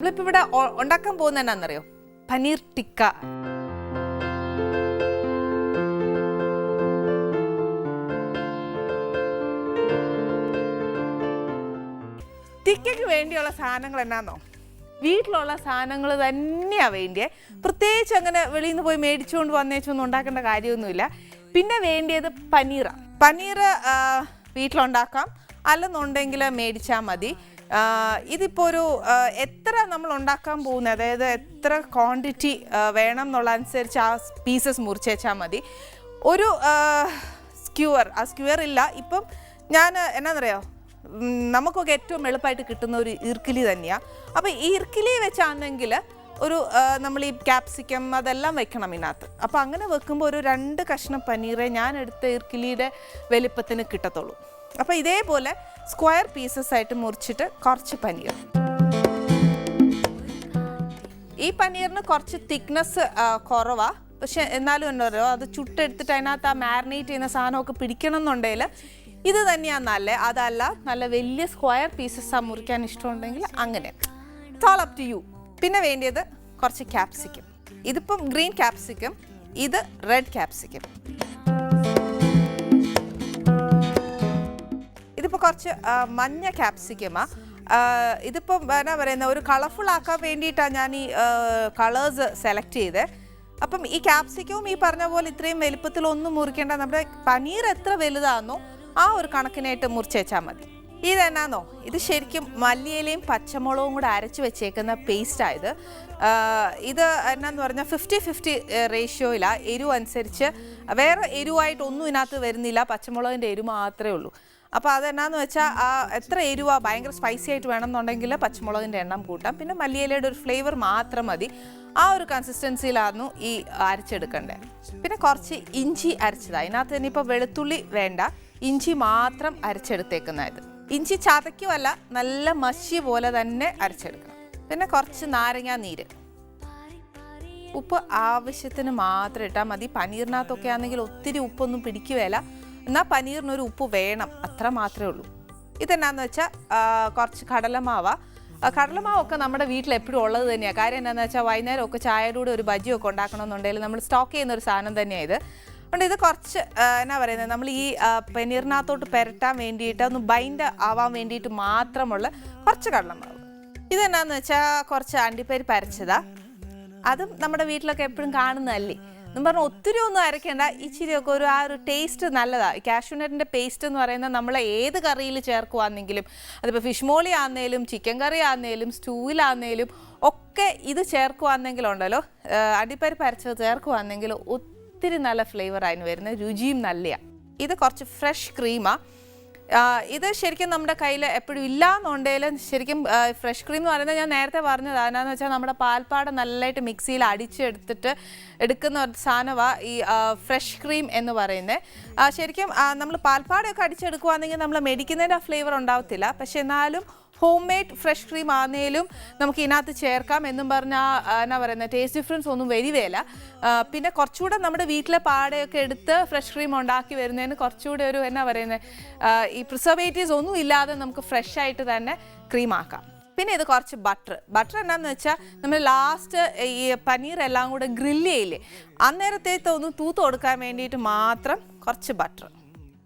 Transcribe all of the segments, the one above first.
നമ്മളിപ്പോ ഇവിടെ ഉണ്ടാക്കാൻ പോകുന്ന എന്നാന്നറിയോ? പനീർ ടിക്ക. ടിക്കയ്ക്ക് വേണ്ടിയുള്ള സാധനങ്ങൾ എന്നാന്നോ? വീട്ടിലുള്ള സാധനങ്ങൾ തന്നെയാണ് വേണ്ടിയേ. പ്രത്യേകിച്ച് അങ്ങനെ വെളിയിൽ നിന്ന് പോയി മേടിച്ചുകൊണ്ട് വന്നേച്ചൊന്നും ഉണ്ടാക്കേണ്ട കാര്യമൊന്നുമില്ല. പിന്നെ വേണ്ടിയത് പനീറാണ് പനീർ വീട്ടിലുണ്ടാക്കാം. അല്ലെന്നുണ്ടെങ്കിൽ മേടിച്ചാൽ മതി. ഇതിപ്പോൾ ഒരു എത്ര നമ്മൾ ഉണ്ടാക്കാൻ പോകുന്നത് അതായത് എത്ര ക്വാണ്ടിറ്റി വേണം എന്നുള്ള അനുസരിച്ച് ആ പീസസ് മുറിച്ചേച്ചാൽ മതി. ഒരു സ്ക്യൂവർ ആ സ്ക്യൂവർ ഇല്ല. ഇപ്പം ഞാൻ എന്നാന്ന് അറിയോ നമുക്കൊക്കെ ഏറ്റവും എളുപ്പമായിട്ട് കിട്ടുന്ന ഒരു ഇർക്കിലി തന്നെയാണ് അപ്പോൾ ഈ ഇർക്കിലി വെച്ചാണെങ്കിൽ ഒരു നമ്മൾ ഈ ക്യാപ്സിക്കം അതെല്ലാം വെക്കണം ഇതിനകത്ത്. അപ്പോൾ അങ്ങനെ വെക്കുമ്പോൾ ഒരു രണ്ട് കഷ്ണം പനീറേ ഞാൻ എടുത്ത ഇർക്കിലിയുടെ വലിപ്പത്തിന് കിട്ടത്തുള്ളൂ. അപ്പോൾ ഇതേപോലെ സ്ക്വയർ പീസസ് ആയിട്ട് മുറിച്ചിട്ട് കുറച്ച് പനീർ. ഈ പനീറിന് കുറച്ച് തിക്നെസ് കുറവാ. പക്ഷെ എന്നാലും എന്താ പറയുക അത് ചുട്ടെടുത്തിട്ട് അതിനകത്ത് ആ മാരിനേറ്റ് ചെയ്യുന്ന സാധനമൊക്കെ പിടിക്കണം എന്നുണ്ടെങ്കിൽ ഇത് തന്നെയാണ് നല്ല. അതല്ല നല്ല വലിയ സ്ക്വയർ പീസസ് ആ മുറിക്കാൻ ഇഷ്ടമുണ്ടെങ്കിൽ അങ്ങനെ. ടോൾ അപ് ടു യു പിന്നെ വേണ്ടിയത് കുറച്ച് ക്യാപ്സിക്കം ഇതിപ്പം ഗ്രീൻ ക്യാപ്സിക്കം ഇത് റെഡ് ക്യാപ്സിക്കം ഇതിപ്പോൾ കുറച്ച് മഞ്ഞ ക്യാപ്സിക്കമാ ഇതിപ്പം എന്നാ പറയുന്ന ഒരു കളർഫുൾ ആക്കാൻ വേണ്ടിയിട്ടാണ് ഞാൻ ഈ കളേഴ്സ് സെലക്ട് ചെയ്തത് അപ്പം ഈ ക്യാപ്സിക്കവും ഈ പറഞ്ഞ പോലെ ഇത്രയും വലുപ്പത്തിൽ ഒന്നും മുറിക്കേണ്ട നമ്മുടെ പനീർ എത്ര വലുതാണെന്നോ ആ ഒരു കണക്കിനായിട്ട് മുറിച്ചേച്ചാൽ മതി. ഇതെന്നാന്നോ? ഇത് ശരിക്കും മല്ലിയിലയും പച്ചമുളകും കൂടെ അരച്ച് വെച്ചേക്കുന്ന പേസ്റ്റായത് ഇത്. എന്നാന്ന് പറഞ്ഞാൽ ഫിഫ്റ്റി ഫിഫ്റ്റി റേഷ്യോയിലാണ് എരിവ് അനുസരിച്ച് വേറെ എരിവായിട്ടൊന്നും ഇതിനകത്ത് വരുന്നില്ല. പച്ചമുളകിന്റെ എരിവ് മാത്രമേ ഉള്ളൂ. അപ്പോൾ അതെന്നാന്ന് വെച്ചാൽ ആ എത്ര എരിവ ഭയങ്കര സ്പൈസി ആയിട്ട് വേണമെന്നുണ്ടെങ്കിൽ പച്ചമുളകിന്റെ എണ്ണം കൂട്ടാം. പിന്നെ മല്ലിയിലയുടെ ഒരു ഫ്ലേവർ മാത്രം മതി. ആ ഒരു കൺസിസ്റ്റൻസിയിലായിരുന്നു ഈ അരച്ചെടുക്കേണ്ടത് പിന്നെ കുറച്ച് ഇഞ്ചി അരച്ചത്. അതിനകത്ത് തന്നെ ഇപ്പോൾ വെളുത്തുള്ളി വേണ്ട. ഇഞ്ചി മാത്രം അരച്ചെടുത്തേക്കുന്നതായത്. ഇഞ്ചി ചതയ്ക്കുമല്ല നല്ല മഷി പോലെ തന്നെ അരച്ചെടുക്കണം. പിന്നെ കുറച്ച് നാരങ്ങാ നീര്. ഉപ്പ് ആവശ്യത്തിന് മാത്രം ഇട്ടാൽ മതി. പനീറിനകത്തൊക്കെ ആണെങ്കിൽ ഒത്തിരി ഉപ്പൊന്നും പിടിക്കുകയില്ല. എന്നാൽ പനീറിനൊരു ഉപ്പ് വേണം അത്ര മാത്രമേ ഉള്ളൂ. ഇതെന്നാന്ന് വെച്ചാൽ കുറച്ച് കടലമാവ. കടലമാവ് കടലമാവൊക്കെ നമ്മുടെ വീട്ടിൽ എപ്പോഴും ഉള്ളത് തന്നെയാണ് കാര്യം എന്താണെന്ന് വെച്ചാൽ വൈകുന്നേരം ഒക്കെ ചായയുടെ കൂടെ ഒരു ബജിയൊക്കെ ഉണ്ടാക്കണമെന്നുണ്ടെങ്കിൽ നമ്മൾ സ്റ്റോക്ക് ചെയ്യുന്ന ഒരു സാധനം തന്നെയാണ് ഇത്. അതുകൊണ്ട് ഇത് കുറച്ച് എന്നാ പറയുന്നത് നമ്മൾ ഈ പനീറിനകത്തോട്ട് പെരട്ടാൻ വേണ്ടിയിട്ട് ഒന്ന് ബൈൻഡ് ആവാൻ വേണ്ടിയിട്ട് മാത്രമുള്ള കുറച്ച് കടലമാവ്. ഇതെന്നാന്ന് വെച്ചാൽ കുറച്ച് അണ്ടിപ്പരി പരച്ചതാണ് അതും നമ്മുടെ വീട്ടിലൊക്കെ എപ്പോഴും കാണുന്നതല്ലേ? എന്നും പറഞ്ഞാൽ ഒത്തിരി ഒന്നും അരയ്ക്കേണ്ട. ഇച്ചിരിയൊക്കെ ഒരു ആ ഒരു ടേസ്റ്റ് നല്ലതാണ് കാഷ്യൂനട്ടിന്റെ പേസ്റ്റ് എന്ന് പറയുന്നത് നമ്മൾ ഏത് കറിയിൽ ചേർക്കുവാണെങ്കിലും അതിപ്പോൾ ഫിഷ് മോളി ആണെങ്കിലും ചിക്കൻ കറി ആണെങ്കിലും സ്റ്റൂവിലാണെങ്കിലും ഒക്കെ ഇത് ചേർക്കുവാണെങ്കിലുണ്ടല്ലോ അടിപ്പരിപ്പ് അരച്ചത് ചേർക്കുവാണെങ്കിൽ ഒത്തിരി നല്ല ഫ്ലേവർ അതിന് വരുന്നത്. രുചിയും നല്ലതാണ് ഇത് കുറച്ച് ഫ്രഷ് ക്രീമാണ് ഇത് ശരിക്കും നമ്മുടെ കയ്യിൽ എപ്പോഴും ഇല്ല എന്നുണ്ടെങ്കിലും ശരിക്കും ഫ്രഷ് ക്രീം എന്ന് പറയുന്നത് ഞാൻ നേരത്തെ പറഞ്ഞത്. അതിനാന്ന് വെച്ചാൽ നമ്മുടെ പാൽപ്പാട നല്ലതായിട്ട് മിക്സിയിൽ അടിച്ചെടുത്തിട്ട് എടുക്കുന്ന ഒരു സാധനമാണ് ഈ ഫ്രഷ് ക്രീം എന്ന് പറയുന്നത് ശരിക്കും നമ്മൾ പാൽപ്പാടൊക്കെ അടിച്ചെടുക്കുവാണെങ്കിൽ നമ്മൾ മെഡിക്കുന്നതിന്റെ ഫ്ലേവർ ഉണ്ടാവത്തില്ല. പക്ഷെ എന്നാലും ഹോം മെയ്ഡ് ഫ്രഷ് ക്രീം ആണെങ്കിലും നമുക്ക് ഇതിനകത്ത് ചേർക്കാം എന്നും പറഞ്ഞാൽ എന്നാ പറയുന്നത് ടേസ്റ്റ് ഡിഫറൻസ് ഒന്നും വരികയില്ല. പിന്നെ കുറച്ചുകൂടെ നമ്മുടെ വീട്ടിലെ പാടയൊക്കെ എടുത്ത് ഫ്രഷ് ക്രീം ഉണ്ടാക്കി വരുന്നതിന് കുറച്ചുകൂടെ ഒരു എന്നാ പറയുന്നത് ഈ പ്രിസർവേറ്റീവ്സ് ഒന്നും ഇല്ലാതെ നമുക്ക് ഫ്രഷ് ആയിട്ട് തന്നെ ക്രീം ആക്കാം. പിന്നെ ഇത് കുറച്ച് ബട്ടർ ബട്ടർ എന്നാന്ന് വെച്ചാൽ നമ്മൾ ലാസ്റ്റ് ഈ പനീർ എല്ലാം കൂടെ ഗ്രില്ല് ചെയ്യില്ലേ? അന്നേരത്തേക്ക് ഒന്ന് തൂത്ത് കൊടുക്കാൻ വേണ്ടിയിട്ട് മാത്രം കുറച്ച് ബട്ടർ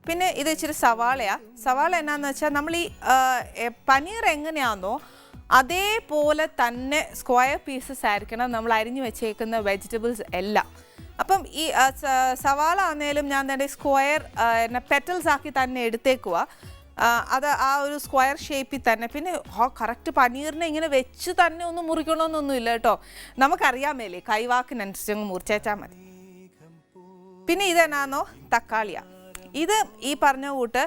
പിന്നെ ഇത് ഇച്ചിരി സവാളയാ. സവാള എന്നാന്ന് വെച്ചാൽ നമ്മൾ ഈ പനീർ എങ്ങനെയാണെന്നോ അതേപോലെ തന്നെ സ്ക്വയർ പീസസ് ആയിരിക്കണം നമ്മൾ അരിഞ്ഞു വെച്ചേക്കുന്ന വെജിറ്റബിൾസ് എല്ലാം. അപ്പം ഈ സവാള ആണെങ്കിലും ഞാൻ തന്നെ സ്ക്വയർ എന്നെ പെറ്റൽസ് ആക്കി തന്നെ എടുത്തേക്കുക അത് ആ ഒരു സ്ക്വയർ ഷേപ്പിൽ തന്നെ. പിന്നെ ആ കറക്റ്റ് പനീറിനെ ഇങ്ങനെ വെച്ച് തന്നെ ഒന്നും മുറിക്കണമെന്നൊന്നുമില്ല കേട്ടോ. നമുക്കറിയാമേലേ കൈവാക്കിനനുസരിച്ച് അങ്ങ് മുറിച്ചേച്ചാൽ മതി. പിന്നെ ഇതെന്നാന്നോ? തക്കാളിയാ. ഇത് ഈ പറഞ്ഞ കൂട്ട്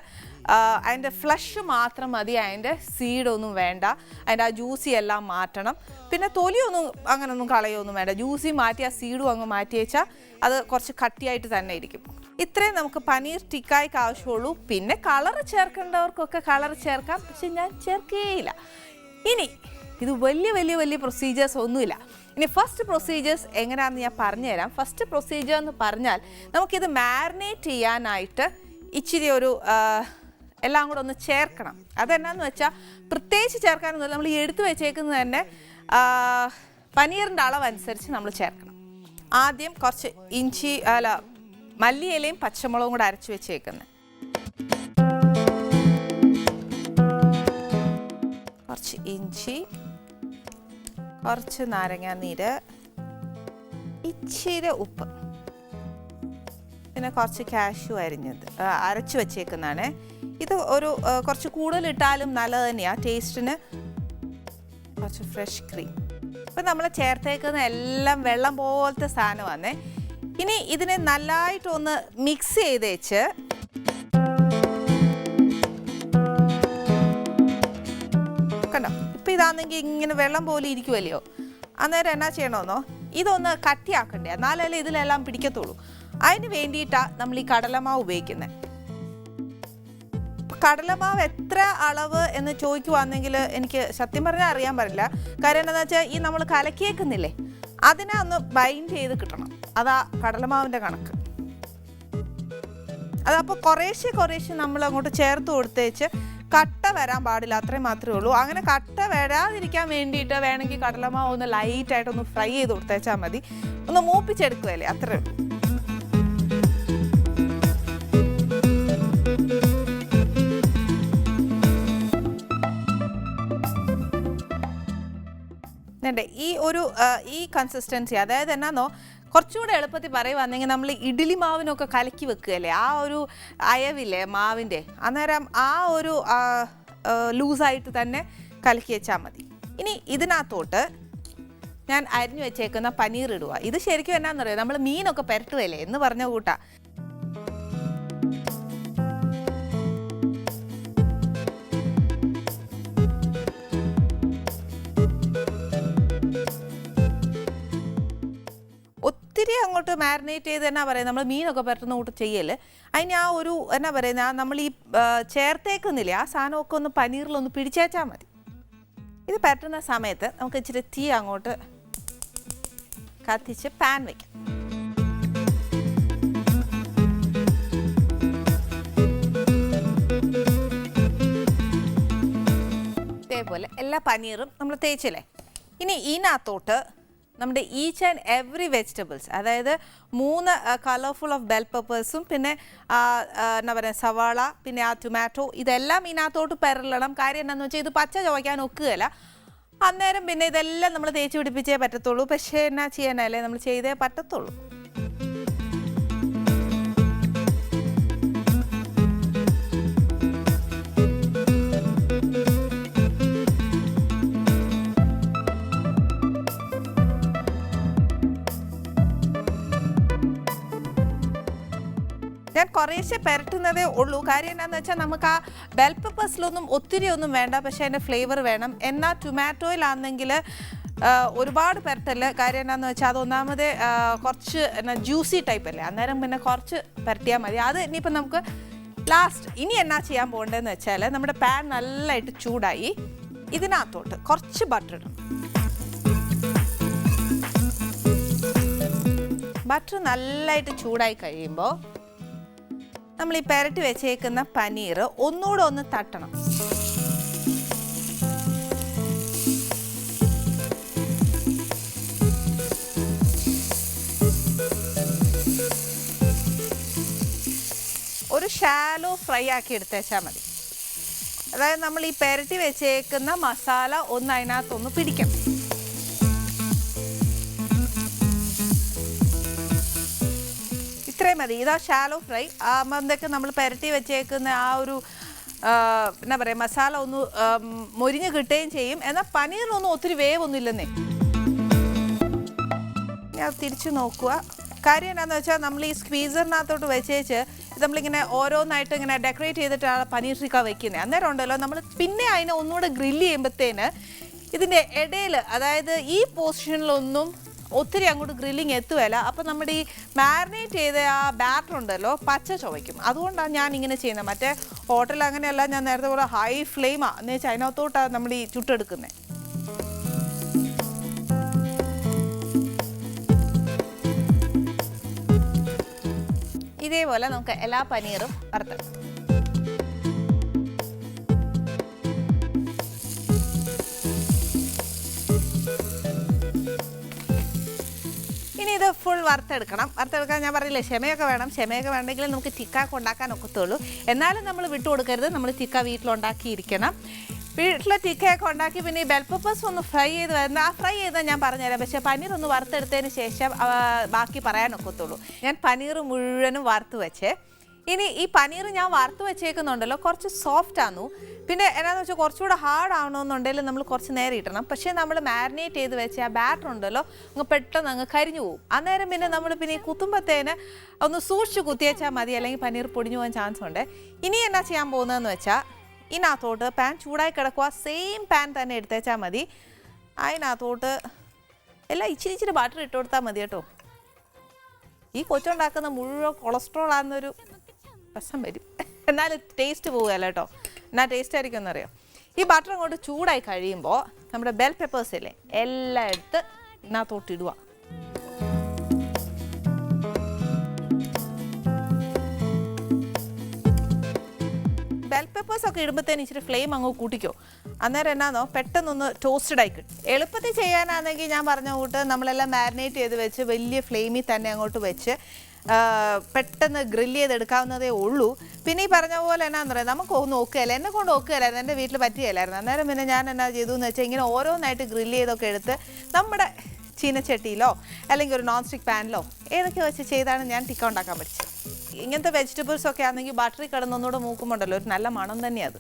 അതിന്റെ ഫ്ലഷ് മാത്രം മതി അതിന്റെ സീഡൊന്നും വേണ്ട. അതിന്റെ ആ ജ്യൂസി എല്ലാം മാറ്റണം. പിന്നെ തൊലിയൊന്നും അങ്ങനൊന്നും കളയൊന്നും വേണ്ട. ജ്യൂസി മാറ്റി ആ സീഡും അങ്ങ് മാറ്റി വെച്ചാൽ അത് കുറച്ച് കട്ടിയായിട്ട് തന്നെ ഇരിക്കും. ഇത്രയും നമുക്ക് പനീർ ടിക്കായ്ക്ക് ആവശ്യമുള്ളൂ. പിന്നെ കളർ ചേർക്കേണ്ടവർക്കൊക്കെ കളർ ചേർക്കാം. പക്ഷെ ഞാൻ ചേർക്കേയില്ല. ഇനി ഇത് വലിയ വലിയ വലിയ പ്രൊസീജിയേഴ്സ് ഒന്നുമില്ല. ഇനി ഫസ്റ്റ് പ്രൊസീജിയേഴ്സ് എങ്ങനെയാണെന്ന് ഞാൻ പറഞ്ഞുതരാം. ഫസ്റ്റ് പ്രൊസീജിയർ എന്ന് പറഞ്ഞാൽ നമുക്കിത് മാരിനേറ്റ് ചെയ്യാനായിട്ട് ഇച്ചിരി ഒരു എല്ലാം കൂടെ ഒന്ന് ചേർക്കണം. അതെന്നാന്ന് വെച്ചാൽ പ്രത്യേകിച്ച് ചേർക്കാനൊന്നുമില്ല. നമ്മൾ ഈ എടുത്തു വെച്ചേക്കുന്നത് തന്നെ പനീറിന്റെ അളവനുസരിച്ച് നമ്മൾ ചേർക്കണം. ആദ്യം കുറച്ച് ഇഞ്ചി അല്ല മല്ലിയിലയും പച്ചമുളകും കൂടെ അരച്ച് വെച്ചേക്കുന്നത് കുറച്ച് ഇഞ്ചി കുറച്ച് നാരങ്ങാനീര് ഇച്ചിരി ഉപ്പ് പിന്നെ കുറച്ച് കാഷ്യു അരിഞ്ഞത് അരച്ച് വെച്ചേക്കുന്നതാണ്. ഇത് ഒരു കുറച്ച് കൂടുതൽ ഇട്ടാലും നല്ലത് തന്നെയാണ് ടേസ്റ്റിന് കുറച്ച് ഫ്രഷ് ക്രീം ഇപ്പം നമ്മൾ ചേർത്തേക്കുന്ന എല്ലാം വെള്ളം പോലത്തെ സാധനമാണ് ഇനി ഇതിനെ നല്ലതായിട്ടൊന്ന് മിക്സ് ചെയ്തേച്ച് ഇതാണെങ്കിൽ ഇങ്ങനെ വെള്ളം പോലെ ഇരിക്കുമല്ലയോ അന്നേരം എന്നാ ചെയ്യണമെന്നോ? ഇതൊന്ന് കട്ടിയാക്കണ്ടേ. എന്നാലല്ലേ ഇതിലെല്ലാം പിടിക്കത്തുള്ളൂ. അതിന് വേണ്ടിയിട്ടാണ് നമ്മൾ ഈ കടലമാവ് ഉപയോഗിക്കുന്നത് കടലമാവ് എത്ര അളവ് എന്ന് ചോദിക്കുവാണെങ്കിൽ എനിക്ക് സത്യം പറഞ്ഞാൽ അറിയാൻ പറ്റില്ല കാര്യം എന്താണെന്ന് വെച്ചാൽ ഈ നമ്മൾ കലക്കിയേക്കുന്നില്ലേ? അതിനെ ഒന്ന് ബൈൻഡ് ചെയ്ത് കിട്ടണം. അതാ കടലമാവിന്റെ കണക്ക്. അതപ്പോൾ കുറേശ്ശെ കുറേശ്ശെ നമ്മൾ അങ്ങോട്ട് ചേർത്ത് കൊടുത്തേച്ച് കട്ട വരാൻ പാടില്ല അത്രയും മാത്രമേ ഉള്ളൂ. അങ്ങനെ കട്ട വരാതിരിക്കാൻ വേണ്ടിയിട്ട് വേണമെങ്കിൽ കടലമാവ് ഒന്ന് ലൈറ്റായിട്ട് ഒന്ന് ഫ്രൈ ചെയ്ത് കൊടുത്തേച്ചാൽ മതി. ഒന്ന് മൂപ്പിച്ചെടുക്കുകയല്ലേ അത്രേ ഈ ഒരു ഈ കൺസിസ്റ്റൻസി അതായത് എന്നാന്നോ കുറച്ചുകൂടെ എളുപ്പത്തിൽ പറയുവാണെങ്കിൽ നമ്മൾ ഇഡ്ഡലി മാവിനൊക്കെ കലക്കി വെക്കുകയല്ലേ? ആ ഒരു അയവില്ലേ മാവിന്റെ? അന്നേരം ആ ഒരു ലൂസായിട്ട് തന്നെ കലക്കി വെച്ചാൽ മതി. ഇനി ഇതിനകത്തോട്ട് ഞാൻ അരിഞ്ഞു വെച്ചേക്കുന്ന പനീർ ഇടുക ഇത് ശരിക്കും എന്നാന്നറിയാം? നമ്മൾ മീനൊക്കെ പുരട്ടുകയല്ലേ? എന്ന് പറഞ്ഞ കൂട്ടാ. അങ്ങോട്ട് മാരിനേറ്റ് ചെയ്ത് എന്നാ പറയുക നമ്മൾ മീനൊക്കെ പെട്ടെന്ന് കൂട്ട് ചെയ്യൽ. അതിന് ആ ഒരു എന്നാ പറയുന്നത് നമ്മൾ ഈ ചേർത്തേക്കുന്നില്ലേ? ആ സാധനമൊക്കെ ഒന്ന് പനീറിലൊന്ന് പിടിച്ചേച്ചാൽ മതി. ഇത് പറ്റുന്ന സമയത്ത് നമുക്ക് ഇച്ചിരി തീ അങ്ങോട്ട് കത്തിച്ച് പാൻ വയ്ക്കാം ഇതേപോലെ എല്ലാ പനീറും നമ്മൾ തേച്ചില്ലേ? ഇനി ഇതിനകത്തോട്ട് നമ്മുടെ ഈച്ച് ആൻഡ് എവറി വെജിറ്റബിൾസ് അതായത് മൂന്ന് കളർഫുൾ ഓഫ് ബെൽ പെപ്പേഴ്സും പിന്നെ എന്താ പറയുക സവാള പിന്നെ ആ ടൊമാറ്റോ ഇതെല്ലാം ഇതിനകത്തോട്ട് പെരളണം. കാര്യം എന്താണെന്ന് വെച്ചാൽ ഇത് പച്ച ചുവയ്ക്കാൻ ഒക്കുകയല്ല. അന്നേരം പിന്നെ ഇതെല്ലാം നമ്മൾ തേച്ച് പിടിപ്പിച്ചേ പറ്റത്തുള്ളൂ. പക്ഷേ എന്നാ ചെയ്യാനല്ലേ നമ്മൾ ചെയ്തേ പറ്റത്തുള്ളൂ. ഞാൻ കുറേശ്ശെ പെരട്ടുന്നതേ ഉള്ളൂ. കാര്യം എന്താണെന്ന് വെച്ചാൽ നമുക്ക് ആ ബെൽ പെപ്പേഴ്സിലൊന്നും ഒത്തിരി ഒന്നും വേണ്ട. പക്ഷേ അതിന്റെ ഫ്ലേവർ വേണം. എന്നാൽ ടൊമാറ്റോയിലാണെങ്കിൽ ഒരുപാട് പെരട്ടൽ. കാര്യം എന്താണെന്ന് വെച്ചാൽ അത് ഒന്നാമത് കുറച്ച് എന്നാ ജ്യൂസി ടൈപ്പ് അല്ലേ? അന്നേരം പിന്നെ കുറച്ച് പെരട്ടിയാൽ മതി. അത് ഇനിയിപ്പോൾ നമുക്ക് ലാസ്റ്റ് ഇനി എന്നാ ചെയ്യാൻ പോകേണ്ടതെന്ന് വെച്ചാൽ നമ്മുടെ പാൻ നല്ലതായിട്ട് ചൂടായി ഇതിനകത്തോട്ട് കുറച്ച് ബട്ടർ ഇടണം. ബട്ടർ നല്ലതായിട്ട് ചൂടായി കഴിയുമ്പോൾ നമ്മൾ ഈ പെരട്ടി വെച്ചേക്കുന്ന പനീർ ഒന്നുകൂടെ ഒന്ന് തട്ടണം. ഒരു ഷാലോ ഫ്രൈ ആക്കി എടുത്തേച്ചാൽ മതി. അതായത് നമ്മൾ ഈ പെരട്ടി വെച്ചേക്കുന്ന മസാല ഒന്ന് അതിനകത്തൊന്ന് പിടിക്കണം ഇത്രയും മതി. ഇതാ ഷാലോ ഫ്രൈ ആകുമ്പോഴത്തേക്ക് നമ്മൾ പുരട്ടി വെച്ചേക്കുന്ന ആ ഒരു എന്നാ പറയുക മസാല ഒന്ന് മൊരിഞ്ഞു കിട്ടുകയും ചെയ്യും. എന്നാൽ പനീറിനൊന്നും ഒത്തിരി വേവൊന്നും ഇല്ലെന്നേ ഞാൻ തിരിച്ചു നോക്കുക. കാര്യം എന്താണെന്ന് വെച്ചാൽ നമ്മൾ ഈ സ്ക്വീസറിനകത്തോട്ട് വെച്ചേച്ച് നമ്മളിങ്ങനെ ഓരോന്നായിട്ട് ഇങ്ങനെ ഡെക്കറേറ്റ് ചെയ്തിട്ടാണ് പനീർ ടിക്ക വെക്കുന്നത് അന്നേരം ഉണ്ടല്ലോ നമ്മൾ പിന്നെ അതിനെ ഒന്നുകൂടെ ഗ്രില്ല് ചെയ്യുമ്പോഴത്തേന് ഇതിന്റെ ഇടയിൽ അതായത് ഈ പൊസിഷനിലൊന്നും ഒത്തിരി അങ്ങോട്ട് ഗ്രില്ലിങ് എത്തുകയല്ല. അപ്പം നമ്മുടെ ഈ മാരിനേറ്റ് ചെയ്ത ആ ബാറ്റർ ഉണ്ടല്ലോ പച്ച ചുവയ്ക്കും. അതുകൊണ്ടാണ് ഞാൻ ഇങ്ങനെ ചെയ്യുന്നത്. മറ്റേ ഹോട്ടൽ അങ്ങനെയല്ല ഞാൻ നേരത്തെ പോലെ ഹൈ ഫ്ലെയിമാണ് എന്ന് വെച്ചാൽ അതിനകത്തോട്ടാണ് നമ്മൾ ഈ ചുട്ടെടുക്കുന്നത് ഇതേപോലെ നമുക്ക് എല്ലാ പനീറും വറുത്തെടുക്കാം. ഇത് ഫുൾ വറുത്തെടുക്കണം. വറുത്തെടുക്കാൻ ഞാൻ പറഞ്ഞില്ലേ ക്ഷമയൊക്കെ വേണം. ക്ഷമയൊക്കെ വേണമെങ്കിൽ നമുക്ക് ചിക്കാക്ക് ഉണ്ടാക്കാൻ ഒക്കത്തുള്ളൂ. എന്നാലും നമ്മൾ വിട്ടു കൊടുക്കരുത്. നമ്മൾ ചിക്ക വീട്ടിലുണ്ടാക്കിയിരിക്കണം. വീട്ടിലെ ചിക്കയൊക്കെ ഉണ്ടാക്കി പിന്നെ ഈ ബെൽ ഒന്ന് ഫ്രൈ ചെയ്ത് വരുന്ന ആ ഫ്രൈ ചെയ്താൽ ഞാൻ പറഞ്ഞുതരാം. പക്ഷേ പനീർ ഒന്ന് വറുത്തെടുത്തതിന് ശേഷം ബാക്കി ബാക്കി പറയാനൊക്കത്തുള്ളൂ ഞാൻ പനീർ മുഴുവനും വറുത്ത് വെച്ചേ. ഇനി ഈ പനീർ ഞാൻ വറുത്ത് വെച്ചേക്കുന്നുണ്ടല്ലോ കുറച്ച് സോഫ്റ്റ് ആണു പിന്നെ എന്നാന്ന് വെച്ചാൽ കുറച്ചുകൂടെ ഹാർഡ് ആവണമെന്നുണ്ടെങ്കിൽ നമ്മൾ കുറച്ച് നേരം ഇടണം. പക്ഷേ നമ്മൾ മാരിനേറ്റ് ചെയ്ത് വെച്ച ആ ബാറ്റർ ഉണ്ടല്ലോ അങ്ങ് പെട്ടെന്ന് അങ്ങ് കരിഞ്ഞു പോകും അന്നേരം പിന്നെ നമ്മൾ പിന്നെ ഈ കുത്തുമ്പത്തേന് ഒന്ന് സൂക്ഷിച്ച് കുത്തിയേച്ചാൽ മതി അല്ലെങ്കിൽ പനീർ പൊടിഞ്ഞു പോകാൻ ചാൻസ് ഉണ്ട്. ഇനി എന്നാ ചെയ്യാൻ പോകുന്നതെന്ന് വെച്ചാൽ ഇതിനകത്തോട്ട് പാൻ ചൂടായി കിടക്കുക സെയിം പാൻ തന്നെ എടുത്തേച്ചാൽ മതി. അതിനകത്തോട്ട് എല്ലാം ഇച്ചിരി ഇച്ചിരി ബാറ്റർ ഇട്ട് കൊടുത്താൽ മതി കേട്ടോ. ഈ കൊച്ചുണ്ടാക്കുന്ന മുഴുവൻ കൊളസ്ട്രോൾ ആണെന്നൊരു പ്രശ്നം വരും. എന്നാൽ ടേസ്റ്റ് പോവുകയല്ല കേട്ടോ. എന്നാൽ ടേസ്റ്റ് ആയിരിക്കും എന്നറിയാം. ഈ ബട്ടർ അങ്ങോട്ട് ചൂടായി കഴിയുമ്പോൾ നമ്മുടെ ബെൽ പെപ്പേഴ്സ് അല്ലേ എല്ലാം എടുത്ത് ഇതിനകത്തോട്ട് ബെൽ പെപ്പേഴ്സ് ഒക്കെ ഇടുമ്പോഴത്തേന് ഇച്ചിരി ഫ്ലെയിം അങ്ങ് കൂട്ടിക്കോ. അന്നേരം എന്നാന്നോ പെട്ടെന്നൊന്ന് ടോസ്റ്റഡ് ആയി കിട്ടും. എളുപ്പത്തിൽ ചെയ്യാനാണെങ്കിൽ ഞാൻ പറഞ്ഞ കൂട്ട് നമ്മളെല്ലാം മാരിനേറ്റ് ചെയ്ത് വെച്ച് വലിയ ഫ്ലെയിമിൽ തന്നെ അങ്ങോട്ട് വെച്ച് പെട്ടെന്ന് ഗ്രില്ല് ചെയ്തെടുക്കാവുന്നതേ ഉള്ളൂ. പിന്നെ ഈ പറഞ്ഞ പോലെ എന്നാന്ന് പറയാം നമുക്ക് ഒന്ന് ഒക്കുകയല്ല എന്നെ കൊണ്ട് ഒക്കുകയല്ലായിരുന്നു എന്റെ വീട്ടിൽ പറ്റിയല്ലായിരുന്നു. അന്നേരം പിന്നെ ഞാൻ എന്നാ ചെയ്തു എന്ന് വെച്ചാൽ ഇങ്ങനെ ഓരോന്നായിട്ട് ഗ്രില്ല് ചെയ്തൊക്കെ എടുത്ത് നമ്മുടെ ചീനച്ചട്ടിയിലോ അല്ലെങ്കിൽ ഒരു നോൺ സ്റ്റിക് പാനിലോ ഏതൊക്കെ വെച്ച് ചെയ്താണ് ഞാൻ ടിക്ക ഉണ്ടാക്കാൻ പഠിച്ചത്. ഇങ്ങനത്തെ വെജിറ്റബിൾസ് ഒക്കെ ആണെങ്കിൽ ബാറ്ററി കിടന്നൊന്നുകൂടെ മൂക്കുമുണ്ടല്ലോ ഒരു നല്ല മണം തന്നെയാണ് അത്.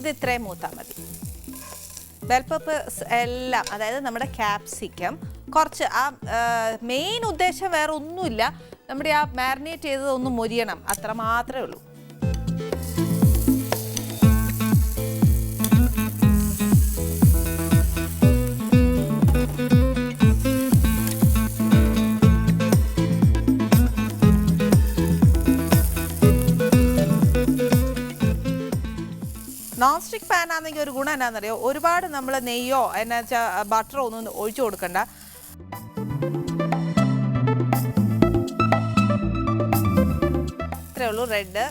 ഇത് ഇത്രയും മൂത്താൽ മതി. ബെൽ പെപ്പേഴ്സ് എല്ലാം അതായത് നമ്മുടെ ക്യാപ്സിക്കം കുറച്ച് ആ മെയിൻ ഉദ്ദേശം വേറെ ഒന്നുമില്ല നമ്മുടെ ആ മാരിനേറ്റ് ചെയ്തത് ഒന്ന് മൊരിയണം. അത്ര മാത്രമേ ഉള്ളൂ. സ്റ്റിക് ഒരു ഗുണം എന്നാണെന്നറിയോ ഒരുപാട് നമ്മൾ നെയ്യോ എന്നാ വെച്ചാൽ ബട്ടറോ ഒന്നും ഒഴിച്ചു കൊടുക്കണ്ട. ഇത്രയേ ഉള്ളൂ റെഡ്.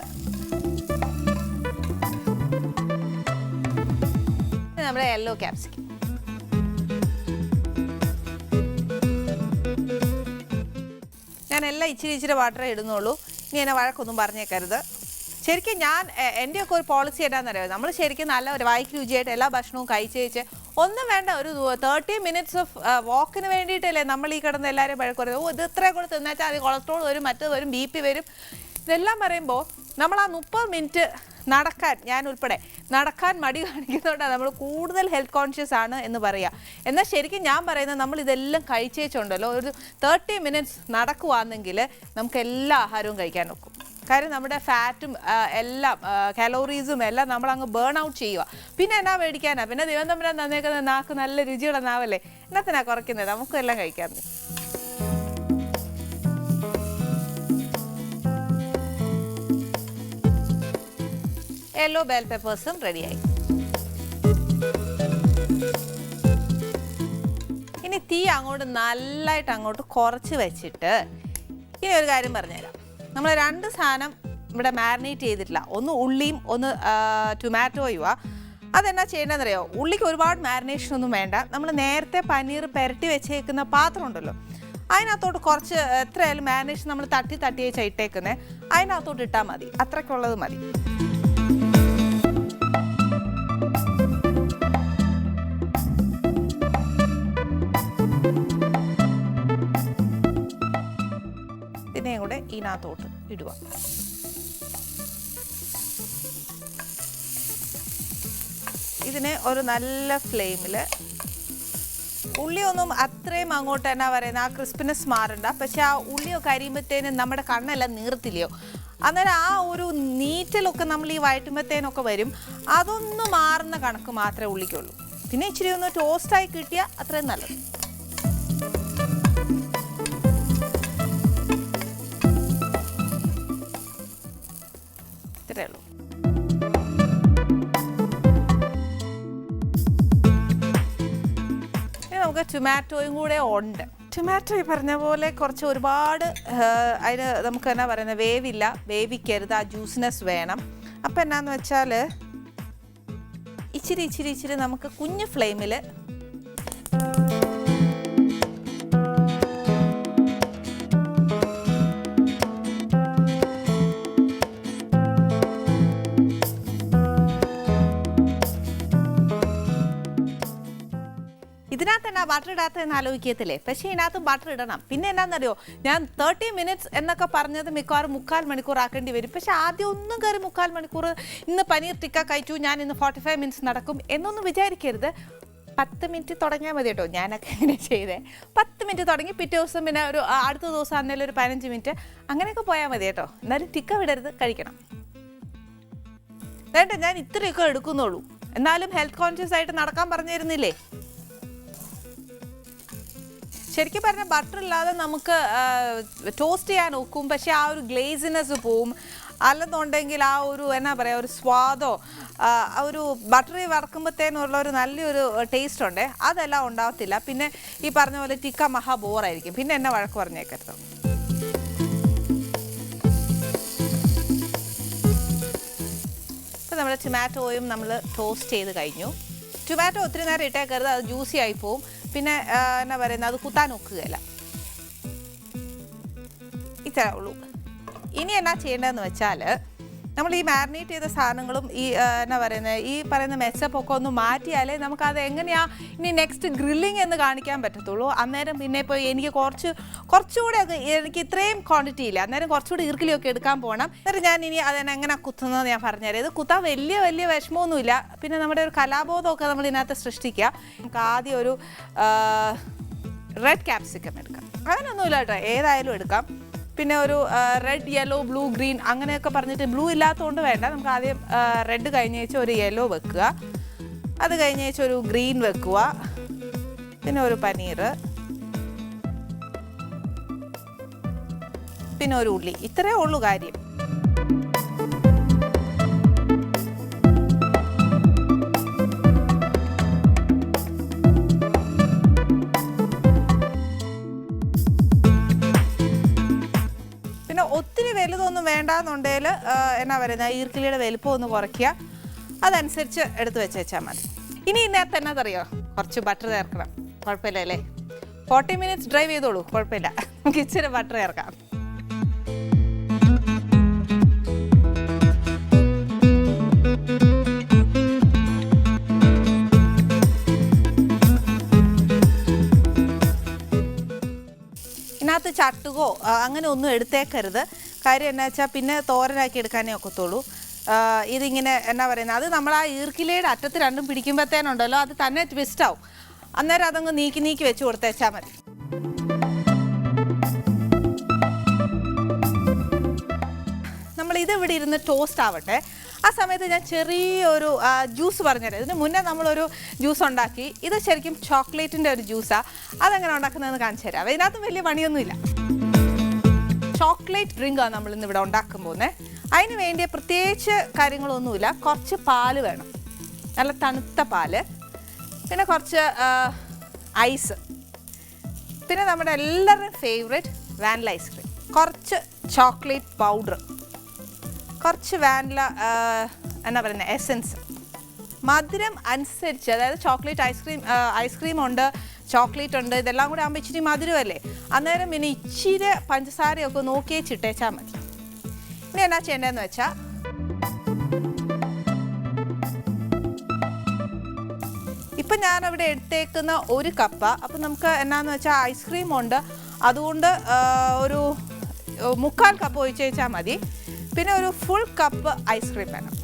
നമ്മുടെ യെല്ലോ ക്യാപ്സിക്കം. ഞാൻ എല്ലാം ഇച്ചിരി ഇച്ചിരി വാട്ടറേ ഇടുന്നുള്ളൂ. ഇനി എന്നെ വഴക്കൊന്നും പറഞ്ഞേക്കരുത്. ശരിക്കും ഞാൻ എന്റെയൊക്കെ ഒരു പോളിസി എന്താണെന്നറിയാം? നമ്മൾ ശരിക്കും നല്ല ഒരു വായിക്ക് രുചിയായിട്ട് എല്ലാ ഭക്ഷണവും കഴിച്ചേച്ച് ഒന്നും വേണ്ട ഒരു തേർട്ടി മിനിറ്റ്സ് ഓഫ് വാക്കിന് വേണ്ടിയിട്ടല്ലേ നമ്മൾ ഈ കിടന്ന് എല്ലാവരും പഴക്കുറത് ഓ ഇത് ഇത്രയും കൂടെ തിന്നാച്ചാൽ അത് കൊളസ്ട്രോൾ വരും മറ്റത് വരും ബി പി വരും. ഇതെല്ലാം പറയുമ്പോൾ നമ്മൾ ആ മുപ്പത് മിനിറ്റ് നടക്കാൻ ഞാൻ ഉൾപ്പെടെ നടക്കാൻ മടി കാണിക്കുന്നതുകൊണ്ടാണ് നമ്മൾ കൂടുതൽ ഹെൽത്ത് കോൺഷ്യസ് ആണ് എന്ന് പറയുക എന്നാൽ ശരിക്കും ഞാൻ പറയുന്നത് നമ്മൾ ഇതെല്ലാം കഴിച്ചേച്ചുണ്ടല്ലോ ഒരു തേർട്ടി മിനിറ്റ്സ് നടക്കുവാണെങ്കിൽ നമുക്ക് എല്ലാ ആഹാരവും കഴിക്കാൻ ഒക്കും. കാര്യം നമ്മുടെ ഫാറ്റും എല്ലാം കലോറീസും എല്ലാം നമ്മൾ അങ്ങ് ബേൺ ഔട്ട് ചെയ്യുക പിന്നെ എന്നാ മേടിക്കാനാ? പിന്നെ ദൈവം തമ്പുരാൻ നന്നേക്കുന്ന നാക്ക് നല്ല രുചിയുള്ള നാവല്ലേ? എന്നത്തിനാ കുറയ്ക്കുന്നത്? നമുക്കും എല്ലാം കഴിക്കാൻ യെല്ലോ ബെൽ പെപ്പേഴ്സും റെഡിയായി ഇനി തീ അങ്ങോട്ട് നല്ലതായിട്ട് അങ്ങോട്ട് കുറച്ച് വെച്ചിട്ട് ഇനി ഒരു കാര്യം പറഞ്ഞുതരാം. നമ്മൾ രണ്ട് സാധനം ഇവിടെ മാരിനേറ്റ് ചെയ്തിട്ടില്ല. ഒന്ന് ഉള്ളിയും ഒന്ന് ടൊമാറ്റോയുവാ അതെന്നാ ചെയ്യേണ്ടതെന്നറിയോ ഉള്ളിക്ക് ഒരുപാട് മാരിനേഷൻ ഒന്നും വേണ്ട. നമ്മൾ നേരത്തെ പനീർ പുരട്ടി വെച്ചേക്കുന്ന പാത്രം ഉണ്ടല്ലോ. അതിനകത്തോട്ട് കുറച്ച് എത്രയായാലും മാരിനേഷൻ നമ്മൾ തട്ടി തട്ടി വെച്ചാൽ ഇട്ടേക്കുന്നത് അതിനകത്തോട്ട് ഇട്ടാൽ മതി. അത്രയ്ക്കുള്ളത് മതി. ഇതിനകത്തോട്ട് ഇടുക. ഇതിനെ ഒരു നല്ല ഫ്ലെയിമിൽ ഉള്ളിയൊന്നും അത്രയും അങ്ങോട്ട് എന്നാ പറയുന്നത് ആ ക്രിസ്പിനെസ് മാറണ്ട. പക്ഷെ ആ ഉള്ളിയൊക്കെ അരിയുമ്പോഴത്തേനും നമ്മുടെ കണ്ണെല്ലാം നീർത്തില്ലയോ? അന്നേരം ആ ഒരു നീറ്റലൊക്കെ നമ്മൾ ഈ വയറ്റുമ്പത്തേനൊക്കെ വരും. അതൊന്ന് മാറുന്ന കണക്ക് മാത്രമേ ഉള്ളിക്കുള്ളൂ. പിന്നെ ഇച്ചിരി ഒന്ന് ടോസ്റ്റായി കിട്ടിയാൽ അത്രയും നല്ലത്. ടൊമാറ്റോയും കൂടെ ഉണ്ട്. ടൊമാറ്റോ ഈ പറഞ്ഞ പോലെ കുറച്ച് ഒരുപാട് അതിന് നമുക്ക് എന്നാ പറയുന്നത് വേവില്ല വേവിക്കരുത് ആ ജ്യൂസിനെസ് വേണം. അപ്പം എന്നാന്ന് വെച്ചാൽ ഇച്ചിരി ഇച്ചിരി ഇച്ചിരി നമുക്ക് കുഞ്ഞ് ഫ്ലെയിമിൽ ബട്ടർ ഇടാത്തതെന്ന് ആലോചിക്കത്തില്ലേ? പക്ഷേ ഇതിനകത്ത് ബട്ടർ ഇടണം. പിന്നെ എന്നാന്നറിയോ ഞാൻ തേർട്ടി മിനിറ്റ്സ് എന്നൊക്കെ പറഞ്ഞത് മിക്കവാറും മുക്കാൽ മണിക്കൂർ ആക്കേണ്ടി വരും. പക്ഷെ ആദ്യം ഒന്നും കയറി മുക്കാൽ മണിക്കൂർ ഇന്ന് പനീർ ടിക്ക കഴിച്ചു ഞാൻ ഇന്ന് ഫോർട്ടി ഫൈവ് മിനിറ്റ്സ് നടക്കും എന്നൊന്നും വിചാരിക്കരുത്. പത്ത് മിനിറ്റ് തുടങ്ങിയാൽ മതി കേട്ടോ ഞാനൊക്കെ ഇങ്ങനെ ചെയ്തേ. പത്ത് മിനിറ്റ് തുടങ്ങി പിറ്റേ ദിവസം പിന്നെ ഒരു അടുത്ത ദിവസം ആണെങ്കിലും ഒരു പതിനഞ്ച് മിനിറ്റ് അങ്ങനെയൊക്കെ പോയാൽ മതി കേട്ടോ. എന്നാലും ടിക്ക വിടരുത് കഴിക്കണം. വേണ്ട ഞാൻ ഇത്രയൊക്കെ എടുക്കുന്നുള്ളൂ. എന്നാലും ഹെൽത്ത് കോൺഷ്യസ് ആയിട്ട് നടക്കാൻ പറഞ്ഞിരുന്നില്ലേ? ശരിക്കും പറഞ്ഞാൽ ബട്ടർ ഇല്ലാതെ നമുക്ക് ടോസ്റ്റ് ചെയ്യാൻ ഒക്കും. പക്ഷേ ആ ഒരു ഗ്ലേസിനെസ് പോവും. അല്ലെന്നുണ്ടെങ്കിൽ ആ ഒരു എന്നാ പറയുക ഒരു സ്വാദോ ആ, ഒരു ബട്ടറി വറക്കുമ്പോഴത്തേനുള്ള ഒരു നല്ലൊരു ടേസ്റ്റ് ഉണ്ട്. അതെല്ലാം ഉണ്ടാവത്തില്ല. പിന്നെ ഈ പറഞ്ഞ പോലെ ടിക്ക മഹാ ബോറായിരിക്കും പിന്നെ എന്നെ വഴക്ക് പറഞ്ഞേക്കരുത്. ഇപ്പോൾ നമ്മൾ ടൊമാറ്റോയും നമ്മൾ ടോസ്റ്റ് ചെയ്ത് കഴിഞ്ഞു. ടൊമാറ്റോ ഒത്തിരി നേരം ഇട്ടേക്കരുത്. അത് ജ്യൂസി ആയി പോവും. പിന്നെ എന്നാ പറയുന്നത്? അത് കുത്താൻ ഒക്കുകയില്ല. ഇത്രേ ഉള്ളൂ. ഇനി എന്നാ ചെയ്യേണ്ടതെന്ന് വെച്ചാൽ നമ്മൾ ഈ മാരിനേറ്റ് ചെയ്ത സാധനങ്ങളും ഈ എന്നാ പറയുന്നത് ഈ പറയുന്ന മെച്ചപ്പൊക്കെ ഒന്ന് മാറ്റിയാലേ നമുക്ക് അത് എങ്ങനെയാ ഇനി നെക്സ്റ്റ് ഗ്രില്ലിംഗ് എന്ന് കാണിക്കാൻ പറ്റത്തുള്ളൂ. അന്നേരം പിന്നെ ഇപ്പോൾ എനിക്ക് കുറച്ച് കുറച്ചുകൂടെ എനിക്ക് ഇത്രയും ക്വാണ്ടിറ്റി ഇല്ല. അന്നേരം കുറച്ചുകൂടി ഈർക്കിലിയൊക്കെ എടുക്കാൻ പോകണം എന്നിട്ട് ഞാൻ ഇനി അതിനെ എങ്ങനെ കുത്തുന്നത് ഞാൻ പറഞ്ഞുതരാം. ഇത് കുത്താൻ വലിയ വലിയ വിഷമമൊന്നുമില്ല. പിന്നെ നമ്മുടെ ഒരു കലാബോധമൊക്കെ നമ്മൾ ഇതിനകത്ത് സൃഷ്ടിക്കുക. നമുക്ക് ആദ്യം ഒരു റെഡ് ക്യാപ്സിക്കം എടുക്കാം. അങ്ങനെയൊന്നുമില്ല കേട്ടോ. ഏതായാലും എടുക്കാം. പിന്നെ ഒരു റെഡ് യെല്ലോ ബ്ലൂ ഗ്രീൻ അങ്ങനെയൊക്കെ പറഞ്ഞിട്ട് ബ്ലൂ ഇല്ലാത്തതുകൊണ്ട് വേണ്ട. നമുക്ക് ആദ്യം റെഡ് കഴിഞ്ഞ ഒരു യെല്ലോ വെക്കുക. അത് കഴിഞ്ഞ ഒരു ഗ്രീൻ വെക്കുക. പിന്നെ ഒരു പനീർ. പിന്നെ ഒരു ഉള്ളി. ഇത്രയേ ഉള്ളൂ കാര്യം. വലുതൊന്നും വേണ്ടാന്നുണ്ടെങ്കിൽ എന്നാ പറയുന്നത് ഈർക്കിലിയുടെ വലുപ്പം ഒന്ന് കുറയ്ക്കുക. അതനുസരിച്ച് എടുത്ത് വെച്ചേച്ചാൽ മതി. ഇനി ഇന്നേരത്തെ എന്നതറിയോ കുറച്ച് ബട്ടർ ചേർക്കണം. കുഴപ്പമില്ല അല്ലേ? ഫോർട്ടി മിനിറ്റ്സ് ഡ്രൈവ് ചെയ്തോളൂ. കുഴപ്പമില്ല. നമുക്ക് ഇച്ചിരി ബട്ടർ ചേർക്കാം. ഇതിനകത്ത് ചട്ടുകോ അങ്ങനെ ഒന്നും എടുത്തേക്കരുത്. കാര്യം എന്നാ വെച്ചാൽ പിന്നെ തോരനാക്കി എടുക്കാനേ ഒക്കത്തുള്ളൂ. ഇതിങ്ങനെ എന്നാ പറയുന്നത് അത് നമ്മൾ ആ ഈർക്കിലയുടെ അറ്റത്ത് രണ്ടും പിടിക്കുമ്പോഴത്തേനുണ്ടല്ലോ അത് തന്നെ ട്വിസ്റ്റ് ആവും. അന്നേരം അതങ്ങ് നീക്കി നീക്കി വെച്ച് കൊടുത്തേച്ചാൽ മതി. നമ്മൾ ഇത് ഇരുന്ന് ടോസ്റ്റ് ആവട്ടെ. ആ സമയത്ത് ഞാൻ ചെറിയൊരു ജ്യൂസ് പറഞ്ഞുതരാം. ഇതിന് മുന്നേ നമ്മളൊരു ജ്യൂസ് ഉണ്ടാക്കി. ഇത് ശരിക്കും ചോക്ലേറ്റിന്റെ ഒരു ജ്യൂസാണ് അതെങ്ങനെ ഉണ്ടാക്കുന്നതെന്ന് കാണിച്ചു തരാം അതിനകത്ത് വലിയ പണിയൊന്നുമില്ല. ചോക്ലേറ്റ് ഡ്രിങ്ക് ആണ് നമ്മൾ ഇന്ന് ഇവിടെ ഉണ്ടാക്കാൻ പോകുന്നത്. അതിന് വേണ്ടി പ്രത്യേകിച്ച് കാര്യങ്ങളൊന്നുമില്ല. കുറച്ച് പാൽ വേണം. നല്ല തണുത്ത പാൽ. പിന്നെ കുറച്ച് ഐസ്. പിന്നെ നമ്മുടെ എല്ലാവരുടെയും ഫേവറേറ്റ് വാനില ഐസ്ക്രീം കുറച്ച് ചോക്ലേറ്റ് പൗഡർ. കുറച്ച് വാനില എന്നാ പറയുന്നത് എസൻസ് മധുരം അനുസരിച്ച് അതായത് chocolate ice cream ice cream ഉണ്ട്. ചോക്ലേറ്റ് ഉണ്ട് ഇതെല്ലാം കൂടെ ആകുമ്പോൾ ഇച്ചിരി മധുരമല്ലേ? അന്നേരം പിന്നെ ഇച്ചിരി പഞ്ചസാരയൊക്കെ നോക്കിയേ ചിട്ടേച്ചാൽ മതി. ഇനി എന്നാ ചെയ്യേണ്ടതെന്ന് വെച്ചാൽ ഇപ്പം ഞാനവിടെ എടുത്തേക്കുന്ന ഒരു കപ്പ അപ്പം നമുക്ക് എന്നാന്ന് വെച്ചാൽ ഐസ്ക്രീം ഉണ്ട്. അതുകൊണ്ട് ഒരു മുക്കാൽ കപ്പ് ഒഴിച്ച് വെച്ചാൽ മതി. പിന്നെ ഒരു ഫുൾ കപ്പ് ഐസ്ക്രീം വേണം.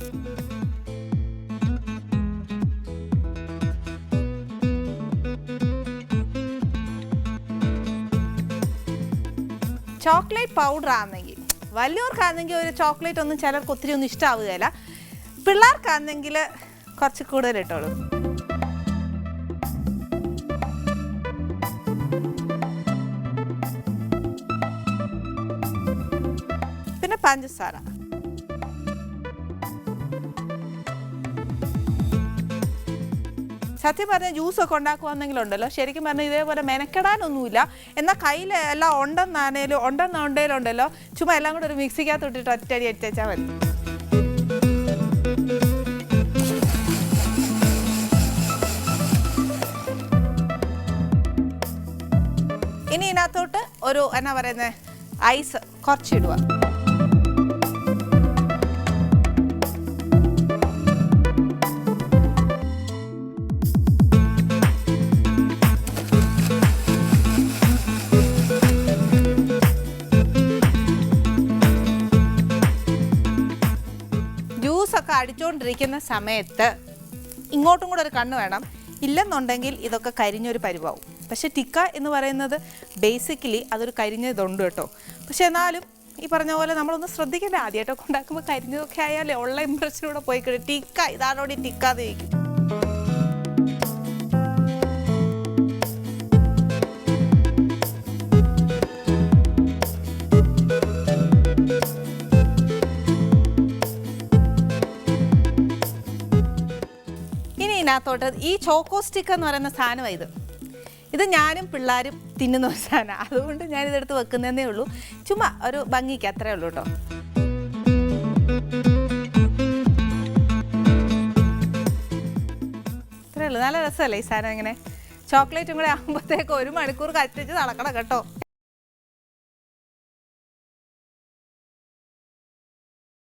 ചോക്ലേറ്റ് പൗഡർ ആണെങ്കിൽ വലിയവർക്കാണെങ്കിൽ ഒരു ചോക്ലേറ്റ് ഒന്നും ചിലർക്ക് ഒത്തിരി ഒന്നും ഇഷ്ടമാവുകയില്ല പിള്ളേർക്കാണെങ്കിൽ കുറച്ച് കൂടുതൽ ഇട്ടോളൂ. പിന്നെ പഞ്ചസാര. സത്യം പറഞ്ഞാൽ ജ്യൂസൊക്കെ ഉണ്ടാക്കുവാന്നെങ്കിലും ഉണ്ടല്ലോ ശരിക്കും പറഞ്ഞാൽ ഇതേപോലെ മെനക്കെടാനൊന്നുമില്ല. എന്നാൽ കയ്യിൽ എല്ലാം ഉണ്ടെന്നാണേലും ഉണ്ടേലും ഉണ്ടല്ലോ ചുമ്മാ എല്ലാം കൂടെ ഒരു മിക്സിക്കകത്ത് ഇട്ടിട്ട് ഒറ്റടി അടിച്ചാൽ മതി. ഇനി ഇതിനകത്തോട്ട് ഒരു എന്നാ പറയുന്നത് ഐസ് കുറച്ചിടുക. ജ്യൂസൊക്കെ അടിച്ചുകൊണ്ടിരിക്കുന്ന സമയത്ത് ഇങ്ങോട്ടും കൂടെ ഒരു കണ്ണ് വേണം. ഇല്ലെന്നുണ്ടെങ്കിൽ ഇതൊക്കെ കരിഞ്ഞൊരു പരിവാവും. പക്ഷേ ടിക്ക എന്ന് പറയുന്നത് ബേസിക്കലി അതൊരു കരിഞ്ഞ ഇതുണ്ട് കേട്ടോ. പക്ഷേ എന്നാലും ഈ പറഞ്ഞ പോലെ നമ്മളൊന്ന് ശ്രദ്ധിക്കണ്ടേ ആദ്യമായിട്ടൊക്കെ ഉണ്ടാക്കുമ്പോൾ കരിഞ്ഞതൊക്കെ ആയാലേ ഉള്ള ഇമ്പ്രഷനൂടെ പോയി കഴിഞ്ഞു ടിക്ക ഇതാണോടി ടിക്കാതെ ചോദിക്കും. ഇതിനകത്തോട്ട് ഈ ചോക്കോ സ്റ്റിക്ക് എന്ന് പറയുന്ന സാധനമാണ് ഇത്. ഇത് ഞാനും പിള്ളേരും തിന്നുന്ന ഒരു സാധനമാണ് അതുകൊണ്ട് ഞാൻ ഇതെടുത്ത് വെക്കുന്നതേ ഉള്ളൂ. ചുമ്മാ ഒരു ഭംഗിക്ക് അത്രേ ഉള്ളൂ കേട്ടോ. അത്രേ ഉള്ളൂ. നല്ല രസമല്ലേ ഈ സാധനം ഇങ്ങനെ. ചോക്ലേറ്റും കൂടെ ആകുമ്പോഴത്തേക്ക് ഒരു മണിക്കൂർ കത്തിച്ച് നടക്കണം കേട്ടോ.